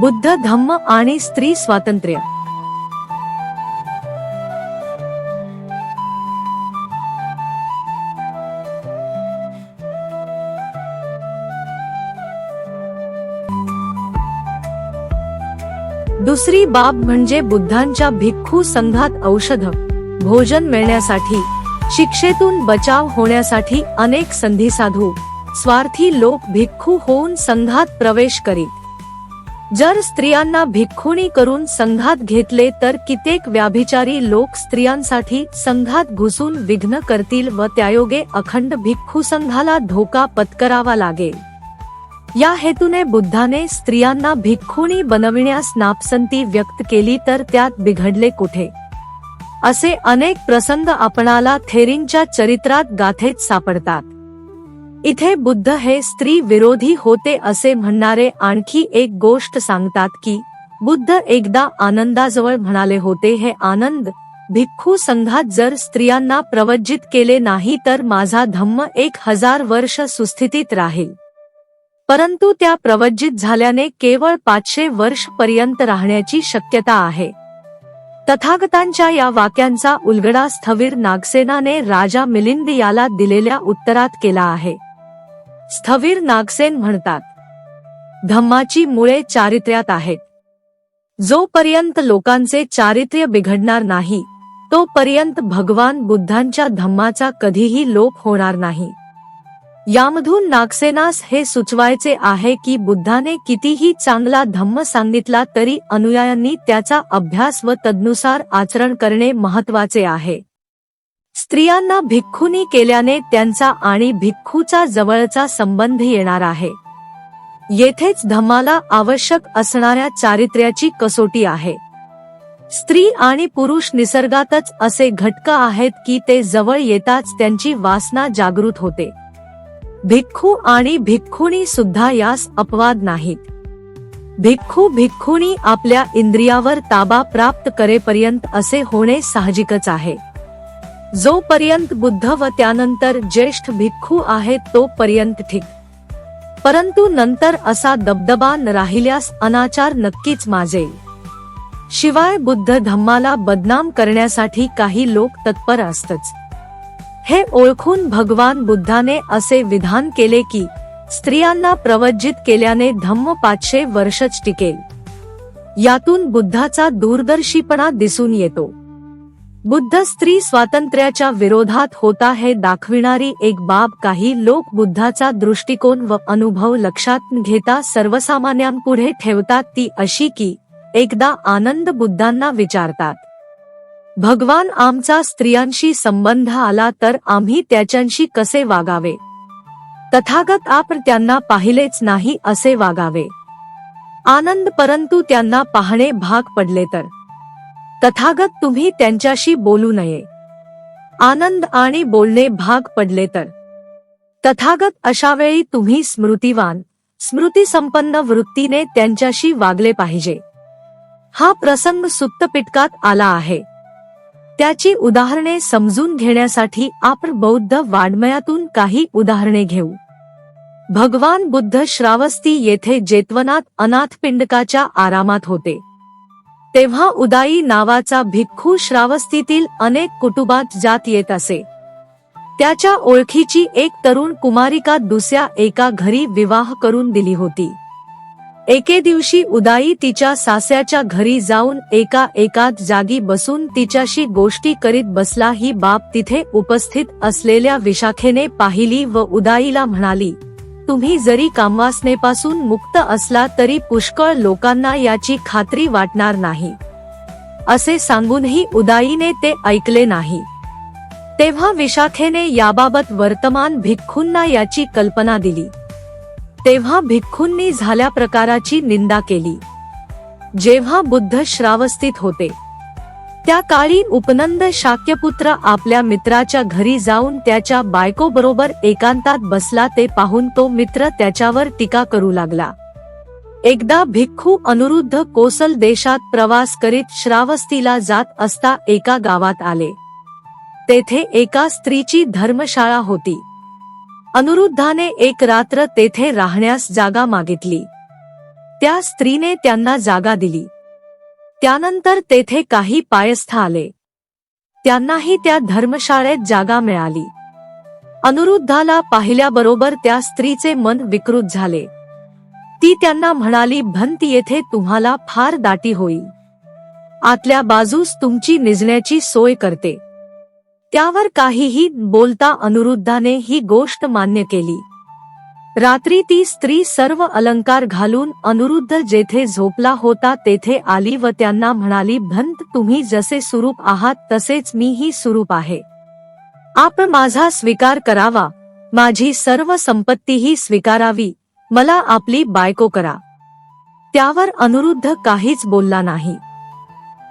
बुद्ध धम्म आणि स्त्री स्वातंत्र्य. दुसरी बाब म्हणजे बुद्धांच्या भिक्खू संघात औषध भोजन मिळण्यासाठी शिक्षेतून बचाव होण्यासाठी अनेक संधी साधू स्वार्थी लोक भिक्खू होऊन संघात प्रवेश करीत. जर स्त्रियांना भिक्खुणी करून संघात घेतले तर कित्येक व्याभिचारी लोक स्त्रियांसाठी संघात घुसून विघ्न करतील व त्यायोगे अखंड भिक्खू संघाला धोका पत्करावा लागेल या हेतूने बुद्धाने स्त्रियांना भिक्खुणी बनविण्यास नापसंती व्यक्त केली तर त्यात बिघडले कुठे? असे अनेक प्रसंग आपणाला थेरींच्या चरित्रात गाथेत सापडतात. इथे बुद्ध हे स्त्री विरोधी होते असे म्हणणारे आणखी एक गोष्ट सांगतात की बुद्ध एकदा आनंदाजवळ म्हणाले होते हे आनंद भिक्खू संघात जर स्त्रियांना प्रवज्जित केले नाही तर माझा धम्म एक हजार वर्ष सुस्थितीत राहील. परंतु त्या प्रवज्जित झाल्याने केवळ पाचशे वर्ष पर्यंत राहण्याची शक्यता आहे. तथागतांच्या या वाक्यांचा उलगडा स्थवीर नागसेनाने राजा मिलिंद याला दिलेल्या उत्तरात केला आहे. स्थवीर नागसेन म्हणतात. धम्माची मुळे चारित्र्यात आहेत. जोपर्यंत लोकांचे चारित्र्य बिघडणार नाही तोपर्यंत भगवान बुद्धांच्या धम्माचा कधीही लोप होणार नाही. यामधून नागसेनास हे सुचवायचे आहे की बुद्धाने कितीही चांगला धम्म सांगितला तरी अनुयायांनी त्याचा अभ्यास व तदनुसार आचरण करणे महत्त्वाचे आहे. स्त्रियांना भिक्खुनी केल्याने त्यांचा आणि भिक्खूचा जवळचा संबंध येणार आहे. येथेच धम्माला आवश्यक असणाऱ्या चारित्र्याची कसोटी आहे. स्त्री आणि पुरुष निसर्गातच असे घटक आहेत की ते जवळ येताच त्यांची वासना जागृत होते. भिक्खू आणि भिक्खुणी सुद्धा यास अपवाद नाहीत. भिक्खू भिक्खुणी आपल्या इंद्रियावर ताबा प्राप्त करेपर्यंत असे होणे साहजिकच आहे. जोपर्यंत बुद्ध व त्यानंतर ज्येष्ठ भिक्खू आहेत तोपर्यंत ठीक. परंतु नंतर असा दबदबा न राहिल्यास अनाचार नक्कीच माजेल शिवाय बुद्ध धम्माला बदनाम करण्यासाठी काही लोक तत्पर असतच. हे ओळखून भगवान बुद्धाने असे विधान केले की स्त्रियांना प्रवज्जित केल्याने धम्म पाचशे वर्षच टिकेल. यातून बुद्धाचा दूरदर्शीपणा दिसून येतो. बुद्ध स्त्री स्वातंत्र्याच्या विरोधात होता हे दाखविणारी एक बाब काही लोक बुद्धाचा दृष्टिकोन व अनुभव लक्षात घेता सर्वसामान्यांपुढे ठेवतात ती अशी की एकदा आनंद बुद्धांना विचारतात भगवान आमचा स्त्रियांशी संबंध आला तर आम्ही त्याच्यांशी कसे वागावे? तथागत आपण त्यांना पाहिलेच नाही असे वागावे. आनंद परंतु त्यांना पाहणे भाग पडले तर. तथागत तुम्ही त्यांच्याशी बोलू नये. आनंद आणि बोलणे भाग पडले तर. तथागत अशा वेळी तुम्ही स्मृतिवान स्मृतीसंपन्न वृत्तीने त्यांच्याशी वागले पाहिजे. हा प्रसंग सुप्तपिटकात आला आहे. त्याची उदाहरणे समजून घेण्यासाठी आपण बौद्ध वाङ्मयातून काही उदाहरणे घेऊ. भगवान बुद्ध श्रावस्ती येथे जेतवनात अनाथपिंडकाच्या आरामात होते. तेव्हा उदाई नावाचा भिक्खू श्रावस्तीतील अनेक कुटुंबात जात येत असे. त्याच्या ओळखीची एक तरुण कुमारिका दुसऱ्या एका घरी विवाह करून दिली होती. एके दिवशी उदाई तिच्या सास्याच्या घरी जाऊन एका एकाच जागी बसून तिच्याशी गोष्टी करीत बसला. ही बाब तिथे उपस्थित असलेल्या विशाखेने पाहिली व उदाईला म्हणाली तुम्ही जरी कामवासनेपासून मुक्त असला तरी पुष्कळ लोकांना याची खात्री वाटणार नाही. असे सांगूनही उदाईने ते ऐकले नाही. तेव्हा विशाखेने याबाबत वर्तमान भिक्खूंना याची कल्पना दिली. तेव्हा भिक्खूंनी झाल्या प्रकाराची निंदा केली. जेव्हा बुद्ध श्रावस्थित होते त्या काळी उपनंद शाक्यपुत्र आपल्या मित्राच्या घरी जाऊन त्याच्या बायकोबरोबर एकांतात बसला ते पाहून तो मित्र त्याच्यावर टीका करू लागला. एकदा भिक्खू अनुरुद्ध कोसल देशात प्रवास करीत श्रावस्तीला जात असता एका गावात आले. तेथे एका स्त्रीची धर्मशाळा होती. अनुरुद्धाने एक रात्र तेथे राहण्यास जागा मागितली. त्या स्त्रीने त्यांना जागा दिली. त्यानंतर तेथे काही पायस्थ आले. त्यांनाही त्या धर्मशाळेत जागा मिळाली. अनुरुद्धाला पाहिल्याबरोबर त्या स्त्रीचे मन विकृत झाले. ती त्यांना म्हणाली भंत येथे तुम्हाला फार दाटी होईल. आतल्या बाजूस तुमची निजण्याची सोय करते. त्यावर काहीही बोलता अनुरुद्धाने ही गोष्ट मान्य केली. रात्री ती स्त्री सर्व अलंकार घालून अनुरुद्ध जेथे झोपला होता तेथे आली व त्यांना म्हणाली भंत तुम्ही जसे सुरूप आहात तसेच मीही सुरूप आहे. आप माझा स्वीकार करावा. माझी सर्व संपत्तीही स्वीकारावी. मला आपली बायको करा. त्यावर अनुरुद्ध काहीच बोलला नाही.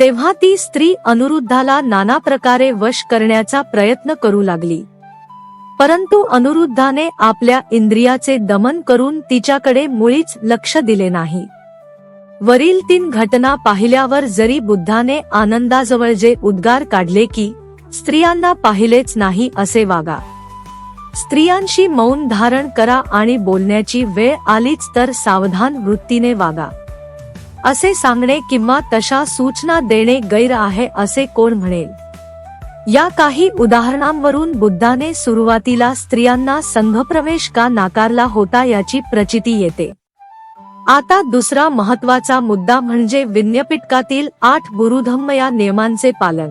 तेव्हा ती स्त्री अनुरुद्धाला नाना प्रकारे वश करण्याचा प्रयत्न करू लागली. परंतु अनुरुद्धाने आपल्या इंद्रियाचे दमन करून तिच्याकडे मुळीच लक्ष दिले नाही. वरील तीन घटना पाहिल्यावर जरी बुद्धाने आनंदाजवळ जे उद्गार काढले की स्त्रियांना पाहिलेच नाही असे वागा. स्त्रियांशी मौन धारण करा आणि बोलण्याची वेळ आलीच तर सावधान वृत्तीने वागा. असे सांगणे किंवा तशा सूचना देणे गैर आहे असे कोण म्हणेल? या काही उदाहरणांवरून बुद्धाने सुरुवातीला स्त्रियांना संघप्रवेश का नाकारला होता याची प्रचिती येते. आता दुसरा महत्त्वाचा मुद्दा म्हणजे विज्ञपिटकातील आठ गुरुधम्म या नियमांचे पालन.